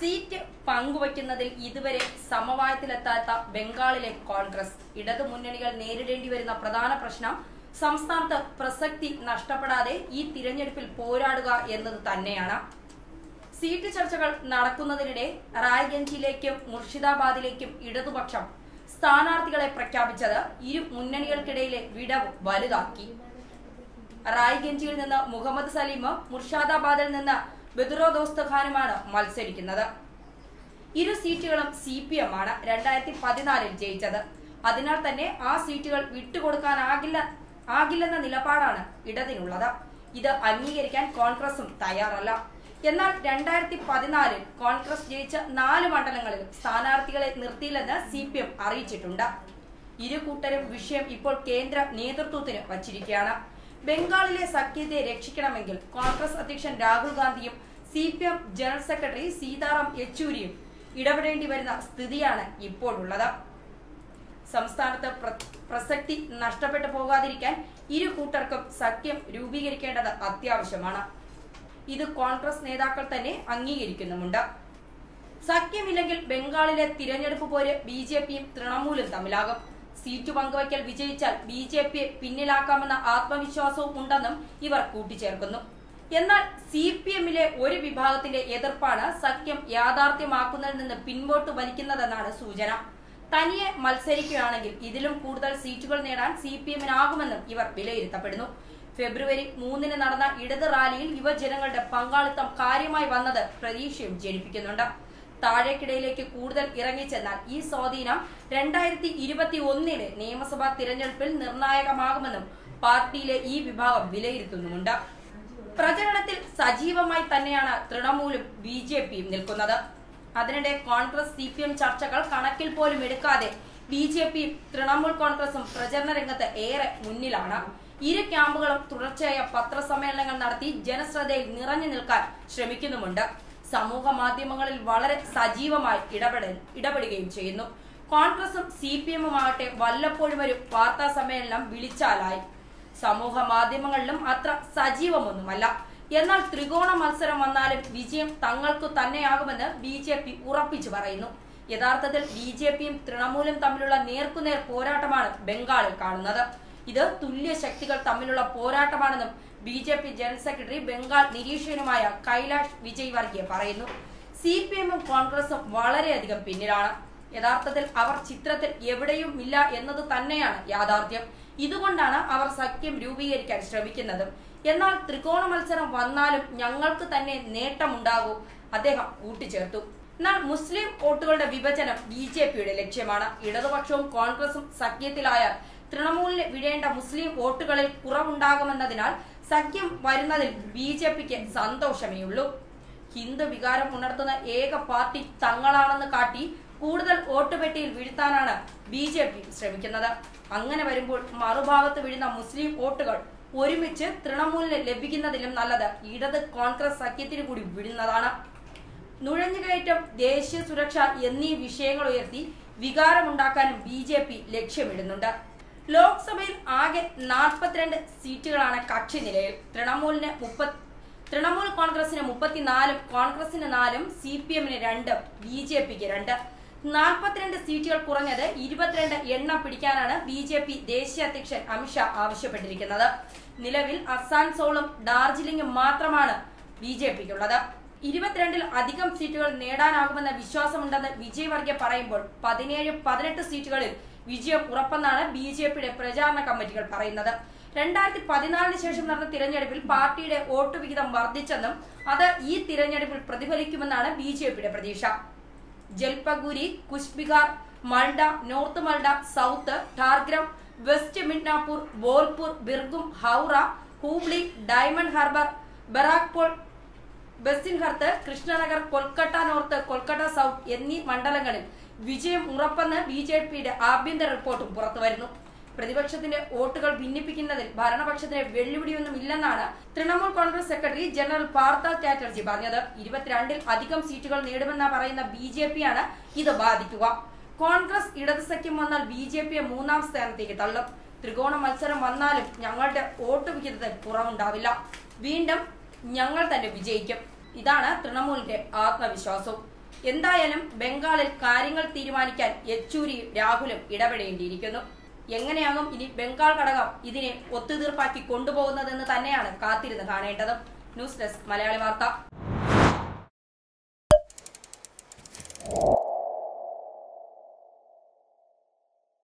Seat പങ്കുവയ്ക്കുന്നതിൽ ഇതുവരെ സമവായത്തിലെത്താത്ത ബംഗാളിലെ കോൺഗ്രസ്. ഇടതു മുന്നണികൾ നേരിടേണ്ടി വരുന്ന പ്രധാന പ്രശ്നം സംസ്ഥാനത്ത് പ്രസക്തി നഷ്ടപ്പെടാതെ ഈ തിരഞ്ഞെടുപ്പിൽ പോരാടുക എന്നത് തന്നെയാണ്. സീറ്റ് ചർച്ചകൾ നടക്കുന്നതിനിടെ റായ്ഗഞ്ചിലേക്കും മുർഷിദാബാദിലേക്കും ഇടതുപക്ഷം സ്ഥാനാർത്ഥികളെ പ്രഖ്യാപിച്ചത് ഇരു മുന്നണികൾക്കിടയിലെ വിടവ് വലുതാക്കി. റായ്ഗഞ്ചിയിൽ നിന്ന് മുഹമ്മദ് സലീമും മുർഷാദാബാദിൽ നിന്ന് ബദുറോ ദോസ്തഖാനുമാണ് മത്സരിക്കുന്നത്. ഇരു സീറ്റുകളും സി പി എം ആണ് രണ്ടായിരത്തി പതിനാലിൽ ജയിച്ചത്. അതിനാൽ തന്നെ ആ സീറ്റുകൾ വിട്ടുകൊടുക്കാനാകില്ല ആകില്ലെന്ന നിലപാടാണ് ഇടതിനുള്ളത്. ഇത് അംഗീകരിക്കാൻ കോൺഗ്രസും തയ്യാറല്ല. എന്നാൽ രണ്ടായിരത്തി പതിനാലിൽ കോൺഗ്രസ് ജയിച്ച നാല് മണ്ഡലങ്ങളിൽ സ്ഥാനാർത്ഥികളെ നിർത്തിയില്ലെന്ന് സി പി എം അറിയിച്ചിട്ടുണ്ട്. ഇരു കൂട്ടരും വിഷയം ഇപ്പോൾ കേന്ദ്ര നേതൃത്വത്തിന് വച്ചിരിക്കുകയാണ്. ബംഗാളിലെ സഖ്യത്തെ രക്ഷിക്കണമെങ്കിൽ കോൺഗ്രസ് അധ്യക്ഷൻ രാഹുൽ ഗാന്ധിയും C P M general secretary Sitaram യെച്ചൂരിയും ഇടപെടേണ്ടി വരുന്ന സ്ഥിതിയാണ് ഇപ്പോഴുള്ളത്. സംസ്ഥാനത്ത് പ്രസക്തി നഷ്ടപ്പെട്ടു പോകാതിരിക്കാൻ ഇരു കൂട്ടർക്കും സഖ്യം രൂപീകരിക്കേണ്ടത് അത്യാവശ്യമാണ്. ഇത് കോൺഗ്രസ് നേതാക്കൾ തന്നെ അംഗീകരിക്കുന്നുമുണ്ട്. സഖ്യമില്ലെങ്കിൽ ബംഗാളിലെ തിരഞ്ഞെടുപ്പ് പോര് ബി ജെ പിയും തൃണമൂലും തമ്മിലാകും. സീറ്റ് പങ്കുവയ്ക്കൽ വിജയിച്ചാൽ ബി ജെ പിയെ പിന്നിലാക്കാമെന്ന ആത്മവിശ്വാസവും ഉണ്ടെന്നും ഇവർ കൂട്ടിച്ചേർക്കുന്നു. എന്നാൽ സി പി എമ്മിലെ ഒരു വിഭാഗത്തിന്റെ എതിർപ്പാണ് സഖ്യം യാഥാർത്ഥ്യമാക്കുന്നതിൽ നിന്ന് പിൻപോട്ട് വലിക്കുന്നതെന്നാണ് സൂചന. തനിയെ മത്സരിക്കുകയാണെങ്കിൽ ഇതിലും കൂടുതൽ സീറ്റുകൾ നേടാൻ സി പി എമ്മിനാകുമെന്നും ഇവർ വിലയിരുത്തപ്പെടുന്നു. ഫെബ്രുവരി മൂന്നിന് നടന്ന ഇടത് റാലിയിൽ യുവജനങ്ങളുടെ പങ്കാളിത്തം കാര്യമായി വന്നത് പ്രതീക്ഷയും ജനിപ്പിക്കുന്നുണ്ട്. താഴേക്കിടയിലേക്ക് കൂടുതൽ ഇറങ്ങിച്ചെന്നാൽ ഈ സ്വാധീനം രണ്ടായിരത്തി ഇരുപത്തി ഒന്നിലെ നിയമസഭാ തിരഞ്ഞെടുപ്പിൽ നിർണായകമാകുമെന്നും പാർട്ടിയിലെ ഈ വിഭാഗം വിലയിരുത്തുന്നുമുണ്ട്. പ്രചരണത്തിൽ സജീവമായി തന്നെയാണ് തൃണമൂലും ബി ജെ പിയും നിൽക്കുന്നത്. അതിനിടെ കോൺഗ്രസ് സി പി എം ചർച്ചകൾ കണക്കിൽ പോലും എടുക്കാതെ ബി ജെ പിയും തൃണമൂൽ കോൺഗ്രസും പ്രചരണ രംഗത്ത് ഏറെ മുന്നിലാണ്. ഇരു ക്യാമ്പുകളും തുടർച്ചയായ പത്രസമ്മേളനങ്ങൾ നടത്തി ജനശ്രദ്ധയിൽ നിറഞ്ഞു നിൽക്കാൻ ശ്രമിക്കുന്നുമുണ്ട്. സമൂഹ മാധ്യമങ്ങളിൽ വളരെ സജീവമായി ഇടപെടൽ ഇടപെടുകയും ചെയ്യുന്നു. കോൺഗ്രസും സി പി എമ്മും ആകട്ടെ വല്ലപ്പോഴും ഒരു വാർത്താ സമ്മേളനം വിളിച്ചാലായി. സമൂഹ മാധ്യമങ്ങളിലും അത്ര സജീവമൊന്നുമല്ല. എന്നാൽ ത്രികോണ മത്സരം വന്നാലും വിജയം തങ്ങൾക്കു തന്നെയാകുമെന്ന് ബി ജെ പി ഉറപ്പിച്ചു പറയുന്നു. യഥാർത്ഥത്തിൽ ബി ജെ പിയും തൃണമൂലും തമ്മിലുള്ള നേർക്കുനേർ പോരാട്ടമാണ് ബംഗാളിൽ കാണുന്നത്. ഇത് തുല്യ ശക്തികൾ തമ്മിലുള്ള പോരാട്ടമാണെന്നും B J P general secretary Bengal നിരീക്ഷകനുമായ Kailash Vijayvargiya പറയുന്നു സി പി എമ്മും കോൺഗ്രസും വളരെയധികം പിന്നിലാണ്. യഥാർത്ഥത്തിൽ അവർ ചിത്രത്തിൽ എവിടെയും ഇല്ല എന്നത് തന്നെയാണ് യാഥാർത്ഥ്യം. ഇതുകൊണ്ടാണ് അവർ സഖ്യം രൂപീകരിക്കാൻ ശ്രമിക്കുന്നത്. എന്നാൽ ത്രികോണ മത്സരം വന്നാലും ഞങ്ങൾക്ക് തന്നെ നേട്ടമുണ്ടാകൂ അദ്ദേഹം കൂട്ടിച്ചേർത്തു. എന്നാൽ മുസ്ലിം വോട്ടുകളുടെ വിഭജനം ബി ജെ പിയുടെ ലക്ഷ്യമാണ്. ഇടതുപക്ഷവും കോൺഗ്രസും സഖ്യത്തിലായാൽ തൃണമൂലിന് വിഴേണ്ട മുസ്ലിം വോട്ടുകളിൽ കുറവുണ്ടാകുമെന്നതിനാൽ സഖ്യം വരുന്നതിൽ ബി ജെ പിക്ക് സന്തോഷമേയുള്ളൂ ഹിന്ദു വികാരം ഉണർത്തുന്ന ഏക പാർട്ടി തങ്ങളാണെന്ന് കാട്ടി കൂടുതൽ വോട്ടുപെട്ടിയിൽ വീഴ്ത്താനാണ് ബി ജെ പി ശ്രമിക്കുന്നത്. അങ്ങനെ വരുമ്പോൾ മറുഭാഗത്ത് വീഴുന്ന മുസ്ലിം വോട്ടുകൾ ഒരുമിച്ച് തൃണമൂലിന് ലഭിക്കുന്നതിലും നല്ലത് ഇടത് കോൺഗ്രസ് സഖ്യത്തിന് കൂടി വിടുന്നതാണ് നുഴഞ്ഞുകയറ്റം ദേശീയ സുരക്ഷ എന്നീ വിഷയങ്ങൾ ഉയർത്തി വികാരമുണ്ടാക്കാനും ബി ജെ പി ലക്ഷ്യമിടുന്നുണ്ട്. ലോക്സഭയിൽ ആകെ നാൽപ്പത്തിരണ്ട് സീറ്റുകളാണ് കക്ഷി നിലയിൽ. തൃണമൂലിന് തൃണമൂൽ കോൺഗ്രസിന് മുപ്പത്തിനാലും കോൺഗ്രസിന് നാലും സി പി എമ്മിന് രണ്ടും ബി ജെ പിക്ക് രണ്ട്. നാൽപ്പത്തിരണ്ട് സീറ്റുകൾ കുറഞ്ഞത് ഇരുപത്തിരണ്ട് എണ്ണം പിടിക്കാനാണ് ബി ജെ പി ദേശീയ അധ്യക്ഷൻ അമിത്ഷാ ആവശ്യപ്പെട്ടിരിക്കുന്നത്. നിലവിൽ അസാൻസോളും ഡാർജിലിംഗും മാത്രമാണ് ബി ജെ പിക്കുള്ളത്. ഇരുപത്തിരണ്ടിൽ അധികം സീറ്റുകൾ നേടാനാകുമെന്ന വിശ്വാസമുണ്ടെന്ന് വിജയ് വർഗീയ പറയുമ്പോൾ പതിനേഴ് പതിനെട്ട് സീറ്റുകളിൽ വിജയം ഉറപ്പെന്നാണ് ബി ജെ പിയുടെ പ്രചാരണ കമ്മിറ്റികൾ പറയുന്നത്. രണ്ടായിരത്തി പതിനാലിന് ശേഷം നടന്ന തിരഞ്ഞെടുപ്പിൽ പാർട്ടിയുടെ വോട്ട് വിഹിതം വർദ്ധിച്ചെന്നും അത് ഈ തിരഞ്ഞെടുപ്പിൽ പ്രതിഫലിക്കുമെന്നാണ് ബി ജെ പിയുടെ പ്രതീക്ഷ. Jalpaiguri Coochbehar Malda north Malda south Jhargram west Midnapore Bolpur Birbhum Howrah Hooghly Diamond Harbour Barrackpore Basirhat Krishnanagar Kolkata north Kolkata south എന്നീ മണ്ഡലങ്ങളിൽ വിജയം ഉറപ്പെന്ന് ബി ജെ പിയുടെ ആഭ്യന്തര റിപ്പോർട്ടും പുറത്തുവരുന്നു. പ്രതിപക്ഷത്തിന്റെ വോട്ടുകൾ ഭിന്നിപ്പിക്കുന്നതിൽ ഭരണപക്ഷത്തിന് വെല്ലുവിളിയൊന്നും ഇല്ലെന്നാണ് തൃണമൂൽ കോൺഗ്രസ് സെക്രട്ടറി ജനറൽ പാർത്ഥ ചാറ്റർജി പറഞ്ഞത്. ഇരുപത്തിരണ്ടിൽ അധികം സീറ്റുകൾ നേടുമെന്ന പറയുന്ന ബി ജെ പിയാണ് ഇത് ബാധിക്കുക. കോൺഗ്രസ് ഇടത് സഖ്യം വന്നാൽ ബി ജെ പിയെ മൂന്നാം സ്ഥാനത്തേക്ക് തള്ളും. ത്രികോണ മത്സരം വന്നാലും ഞങ്ങളുടെ വോട്ട് വിഹിതത്തിൽ കുറവുണ്ടാവില്ല. വീണ്ടും ഞങ്ങൾ തന്നെ വിജയിക്കും. ഇതാണ് തൃണമൂലിന്റെ ആത്മവിശ്വാസവും എന്തായാലും ബംഗാളിൽ കാര്യങ്ങൾ തീരുമാനിക്കാൻ യെച്ചൂരിയും രാഹുലും ഇടപെടേണ്ടിയിരിക്കുന്നു. എങ്ങനെയാകും ഇനി ബംഗാൾ ഘടകം ഇതിനെ ഒത്തുതീർപ്പാക്കി കൊണ്ടുപോകുന്നതെന്ന് തന്നെയാണ് കാത്തിരുന്ന് കാണേണ്ടത്. ന്യൂസ് ഡെസ്ക് മലയാളി വാർത്ത.